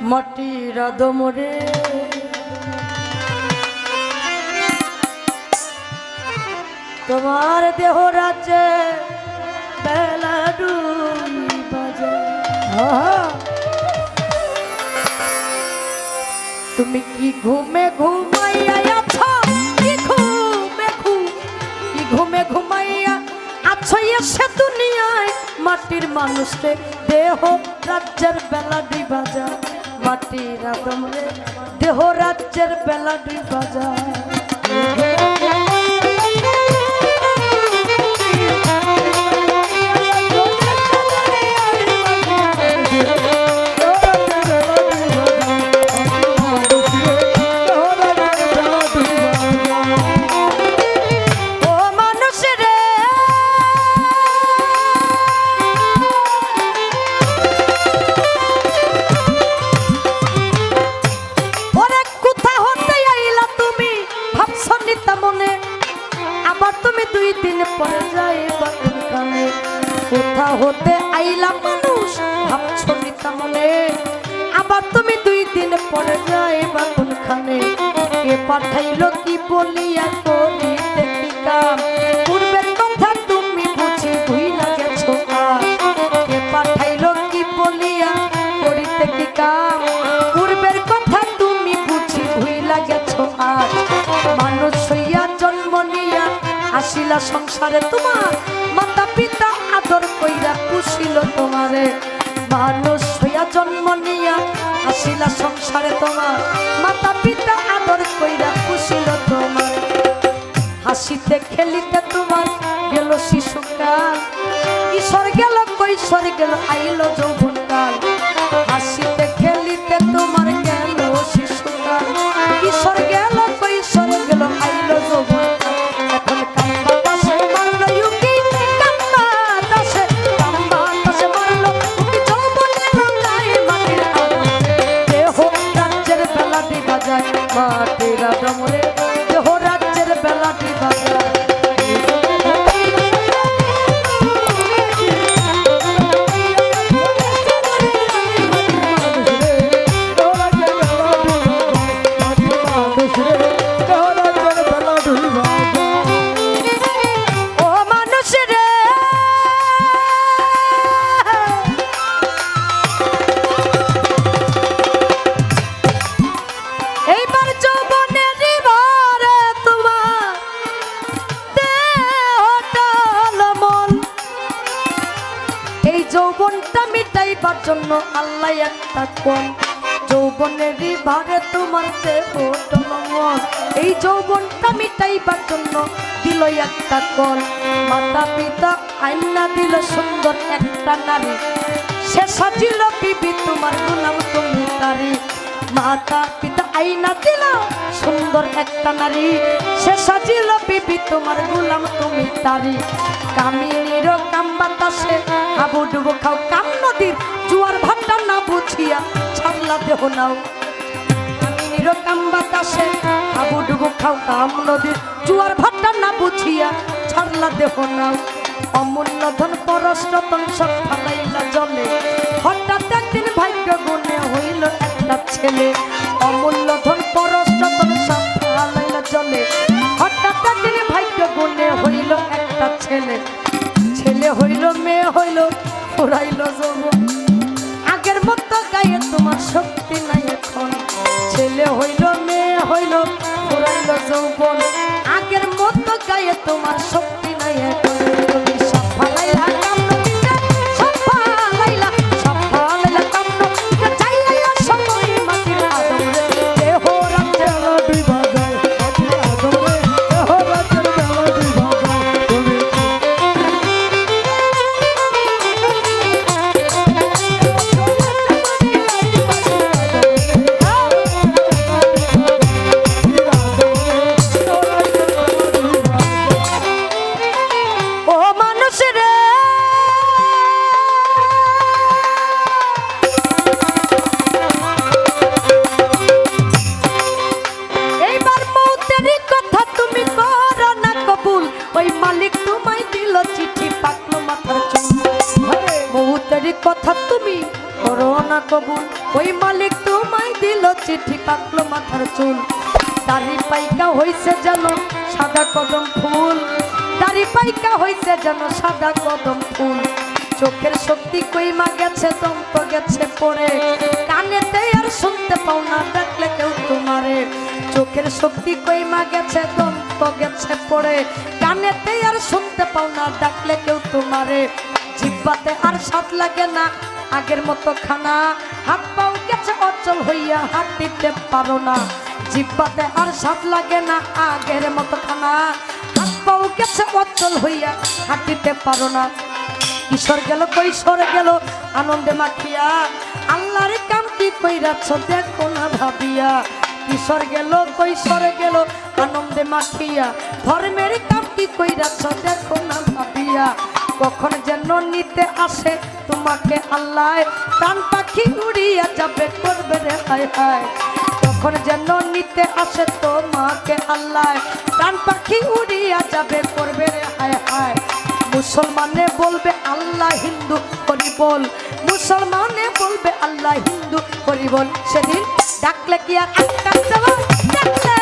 মাটির আদমরে তোমার দেহ রাজ্যে বেলা বাজে। তুমি কি ঘুমে ঘুমাইয়া আছো? কি ঘুমে ঘুম কি ঘুমে ঘুমাইয়া আছো এসে দুনিয়ায়? মাটির মানুষকে দেহ রাজ্যের বেলা বাজা। মাটির আদম রে দেহ রাজ্যের বেলা দুই বাজা দুই দিন পরে যাইবা কোনখানে কোথা হতে আইলা মানুষ, ভাবছ নিতা আবার তুমি দুই দিন পরে কোনখানে কে পাঠাইলো কি পাঠাইলো কি বলিয়া করিতে কি কাম? পূর্বের কথা তুমি বুঝি ভুইলা মানুষ হইয়া জন্ম নিয়া আসিলা সংসারে তোমার। মাতা পিতা আদর কইরা পুষিল তোমারে। মানুষ হইয়া জন্ম নিয়া আসিলা সংসারে তোমার। মাতা পিতা আদর কইরা পুষিল তোমার। হাসিতে খেলিতে তোমার গেল শিশুকাল। ঈশ্বর গেল কৈশোর গেল, আইল যৌবনকাল। হাসিতে খেলিতে তোমার বাজায় মাটির আদমরে যৌবনটা মিটাইবার জন্য আল্লাহ একটা কোন? যৌবনের ভারে তোমার এই যৌবনটা মিটাইবার জন্য দিল একটা কল মাতা পিতা আইনা দিল সুন্দর একটা নারী। সে সাজিল বিবি তোমার গুলাম তুমি তারি। মাতা পিতা আইনা দিল সুন্দর একটা নারী। সে সাজিল বিবি তোমার গুলাম তুমি তারি। কামিনীর দেহ নাও। কাম বাতাসে হাবু ডুবো খাও কাম নদীর। জুয়ার ভাটা না বুঝিয়া ছাড়লা দেহ নাও অমূল্য ধন পরষ্টতন সব ফালাইলা জলে। হঠাৎ একদিন ভাগ্য গুণে হইল একটা ছেলে। অমূল্য ধন পরষ্টতন সব ফালাইলা জলে। হঠাৎ একদিন ভাগ্য গুণে হইল একটা ছেলে। ছেলে হইল, মেয়ে হইল, ফুরাইল যৌবন তোমার শক্তি মালিক দিল চিঠি পাকলো মাথার চুল। দাড়ি পাইকা হইছে যেন সাদা কদম ফুল। দাড়ি পাইকা হইছে যেন সাদা কদম ফুল। চোখের শক্তি কইমা গেছে, দন্ত গেছে পড়ে। কানেতে আর শুনতে পাও না ডাকলে কেউ তোমারে। চোখের শক্তি কইমা গেছে, দন্ত গেছে পড়ে। কানেতে আর শুনতে পাও না ডাকলে কেউ তোমারে। জিব্বাতে আর স্বাদ লাগে না, আগের মতো খানা। হাত অচল হইয়া হাত দিতে পারো না। জিব্বাতে আর স্বাদ লাগে না আগের মতো খানা হাত পাও গেছে অচল হইয়া হাত দিতে পারো না। কিশোর গেল, কৈশোর গেল, আনন্দে মাখিয়া। আল্লাহর কাম কি কইরাছ, দেখো না ভাবিয়া। কিশোর গেল, কৈশোর গেল, আনন্দে মাখিয়া। ধর্মের কাম কি কইরাছ, দেখো না ভাবিয়া। কখন যেন নিতে আসে? তোমাকে আল্লাহ টান পাখি উড়িয়া যাবে, করবে রে, হায় হায়। কখন যেন নিতে আসে, তোমাকে আল্লাহ টান পাখি উড়িয়া যাবে, করবে রে, হায় হায়। মুসলমানে বলবে, আল্লাহ হিন্দু হরি বল মুসলমানে বলবে, আল্লাহ হিন্দু হরি বল সেদিন ডাকলে কি আর ডাকলে